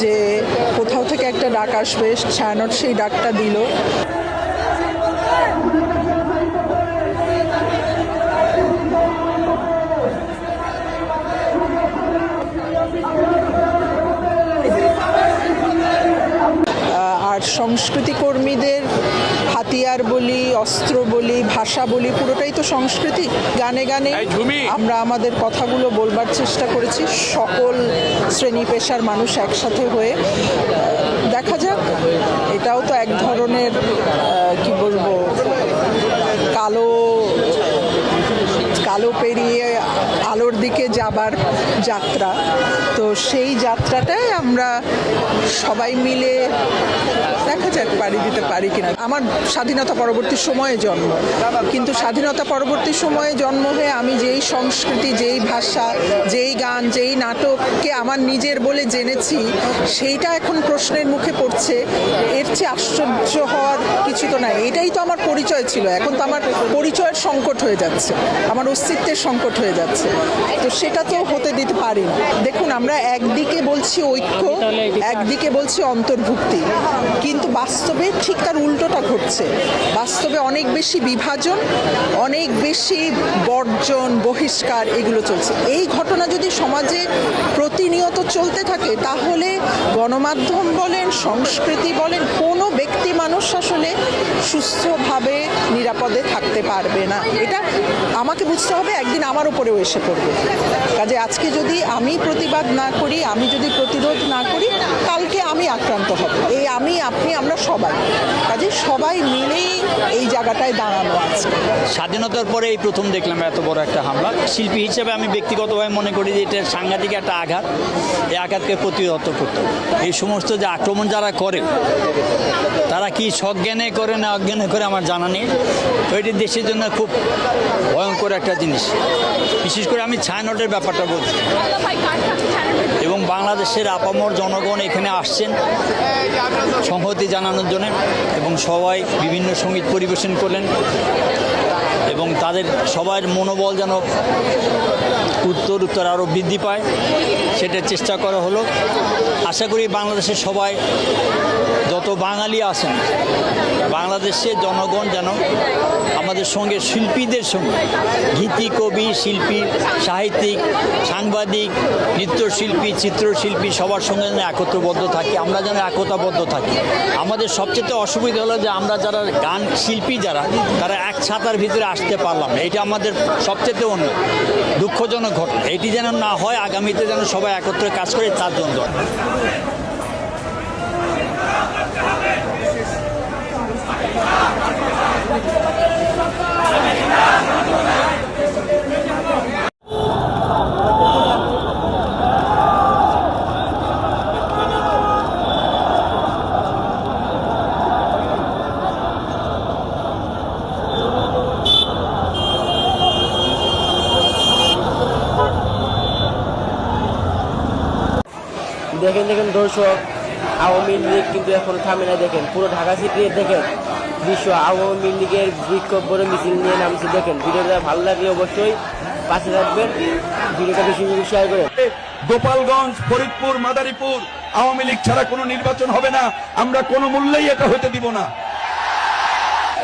যে কোথাও থেকে একটা ডাক আসবে ছায়ানট সেই ডাকটা দিল। আর সংস্কৃতি কর্মীদের হাতিয়ার বলি অস্ত্র বলি ভাষা বলি পুরোটাই তো সংস্কৃতি। গানে গানে আমরা আমাদের কথাগুলো বলবার চেষ্টা করেছি। সকল শ্রেণি পেশার মানুষ একসাথে হয়ে দেখা যাক আলোর দিকে যাবার যাত্রা। তো সেই যাত্রাটাই আমরা সবাই মিলে দেখা যাক পাড়ি দিতে পারি কিনা। আমার স্বাধীনতা পরবর্তী সময়ে জন্ম। কিন্তু স্বাধীনতা পরবর্তী সময়ে জন্ম হয়ে আমি যেই সংস্কৃতি, যেই ভাষা, যেই গান, যেই নাটককে আমার নিজের বলে জেনেছি, সেইটা এখন প্রশ্নের মুখে পড়ছে। এর চেয়ে আশ্চর্য হওয়ার কিছু তো নাই। এটাই তো আমার পরিচয় ছিল। এখন তো আমার পরিচয়ের সংকট হয়ে যাচ্ছে। আমার অস্তিত্বের সংকট হয়ে যাচ্ছে। তো সেটা তো হতে দিতে পারি। দেখুন, আমরা একদিকে বলছি ঐক্য, একদিকে বলছি অন্তর্ভুক্তি। কিন্তু বাস্তবে ঠিক তার উল্টোটা ঘটছে। বাস্তবে অনেক বেশি বিভাজন, অনেক বেশি বর্জন, বহিষ্কার, এগুলো চলছে। এই ঘটনা যদি সমাজে প্রতিনিয়ত চলতে থাকে, তাহলে গণমাধ্যম বলেন, সংস্কৃতি বলেন, কোনো ব্যক্তি মানুষ আসলে সুস্থভাবে, নিরাপদে থাকতে পারবে না। এটা আমাকে বুঝতে হবে, একদিন আমার উপরেও এসে পড়বে। কাজে আজকে যদি আমি প্রতিবাদ না করি, আমি যদি প্রতিরোধ না করি আক্রান্ত হব। এই আমি, আপনি, আমরা সবাই। কাজে সবাই মিলেই এই জায়গাটায় দাঁড়ানো আছে স্বাধীনতার পরে এই প্রথম দেখলাম এত বড় একটা হামলা। শিল্পী হিসেবে আমি ব্যক্তিগতভাবে মনে করি যে এটা সাংঘাতিক একটা আঘাত। এই আঘাতকে প্রতিহত করতে। এই সমস্ত যে আক্রমণ যারা করে, তারা কি সজ্ঞানে করে না অজ্ঞানে করে আমার জানা নেই। তো এটি দেশের জন্য খুব ভয়ঙ্কর একটা জিনিস। বিশেষ করে আমি ছায়ানটের ব্যাপারটা বলছি। এবং বাংলাদেশের আপামর জনগণ এখানে আসছেন। সংহতি জানানোর জন্য এবং সবাই বিভিন্ন সংগীত পরিবেশন করলেন এবং তাদের সবার মনোবল যেন উত্তর উত্তর আরও বৃদ্ধি পায় সেটা চেষ্টা করা হলো। আশা করি বাংলাদেশের সবাই যত বাঙালি আছেন বাংলাদেশের জনগণ যেন আমাদের সঙ্গে, শিল্পীদের সঙ্গে, গীতি, কবি, শিল্পী, সাহিত্যিক, সাংবাদিক, নৃত্যশিল্পী, চিত্রশিল্পী সবার সঙ্গে যেন একত্রবদ্ধ থাকি, আমরা যেন একতাবদ্ধ থাকি। আমাদের সবচেয়ে অসুবিধা হলো যে আমরা যারা গান শিল্পী যারা, তারা এক ছাতার ভিতরে আসতে পারলাম এটা আমাদের সবচেয়ে অন্য দুঃখজনক ঘটনা। এটি যেন না হয়, আগামীতে যেন সবাই একত্রে কাজ করে, তার জন্য দেখেন দেখেন দর্শক আওয়ামী লীগ কিন্তু এখন থামে না দেখেন। পুরো ঢাকা সিটি দেখেন বিশ্ব আওয়ামী লীগের বিক্ষোভ বড় মিছিল নিয়ে নামছে। দেখেন ভিডিওটা ভালো লাগলে অবশ্যই পাশে রাখবেন ভিডিওটা বেশি বেশি শেয়ার করে গোপালগঞ্জ ফরিদপুর মাদারীপুর আওয়ামী লীগ ছাড়া কোনো নির্বাচন হবে না। আমরা কোনো মূল্যেই এটা হতে দিব না।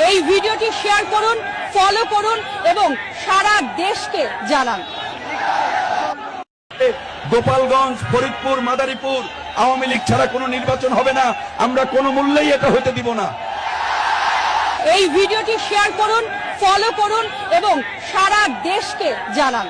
এই ভিডিওটি শেয়ার করুন ফলো করুন এবং সারা দেশকে জানান। গোপালগঞ্জ ফরিদপুর মাদারীপুর আওয়ামী লীগ ছাড়া কোনো নির্বাচন হবে না। আমরা কোনো মূল্যেই এটা হতে দিব না। এই ভিডিওটি শেয়ার করুন ফলো করুন এবং সারা দেশকে জানান।